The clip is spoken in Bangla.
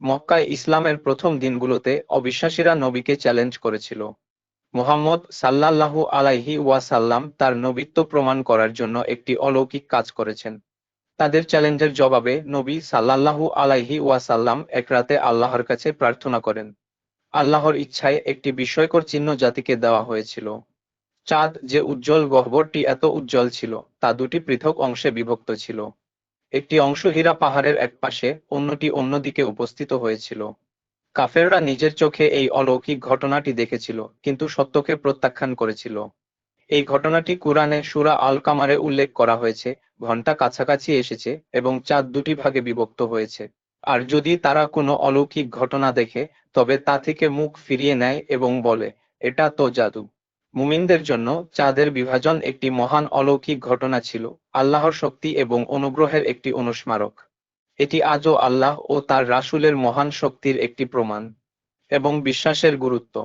মক্কায় ইসলামের প্রথম দিনগুলোতে অবিশ্বাসীরা নবীকে চ্যালেঞ্জ করেছিল। মুহাম্মদ সাল্লাল্লাহু আলাইহি ওয়াসাল্লাম তার নবিত্ব প্রমাণ করার জন্য একটি অলৌকিক কাজ করেছেন। তাদের চ্যালেঞ্জের জবাবে নবী সাল্লাল্লাহু আলাইহি ওয়াসাল্লাম এক রাতে আল্লাহর কাছে প্রার্থনা করেন। আল্লাহর ইচ্ছায় একটি বিস্ময়কর চিহ্ন জাতিকে দেওয়া হয়েছিল। চাঁদ যে উজ্জ্বল গহ্বরটি এত উজ্জ্বল ছিল, তা দুটি পৃথক অংশে বিভক্ত ছিল। একটি অংশ হীরা পাহাড়ের এক পাশে অন্যটি অন্যদিকে উপস্থিত হয়েছিল। কাফেররা নিজের চোখে এই অলৌকিক ঘটনাটি দেখেছিল, কিন্তু সত্যকে প্রত্যাখ্যান করেছিল। এই ঘটনাটি কুরআনে সূরা আল কামারে উল্লেখ করা হয়েছে ঘণ্টা কাছাকাছি এসেছে এবং চাঁদ দুটি ভাগে বিভক্ত হয়েছে। আর যদি তারা কোনো অলৌকিক ঘটনা দেখে, তবে তা থেকে মুখ ফিরিয়ে নেয় এবং বলে, এটা তো জাদু। মুমিনদের জন্য চাঁদের বিভাজন একটি মহান অলৌকিক ঘটনা ছিল, আল্লাহর শক্তি এবং অনুগ্রহের একটি অনুস্মারক। এটি আজও আল্লাহ ও তার রাসুলের মহান শক্তির একটি প্রমাণ এবং বিশ্বাসের গুরুত্ব।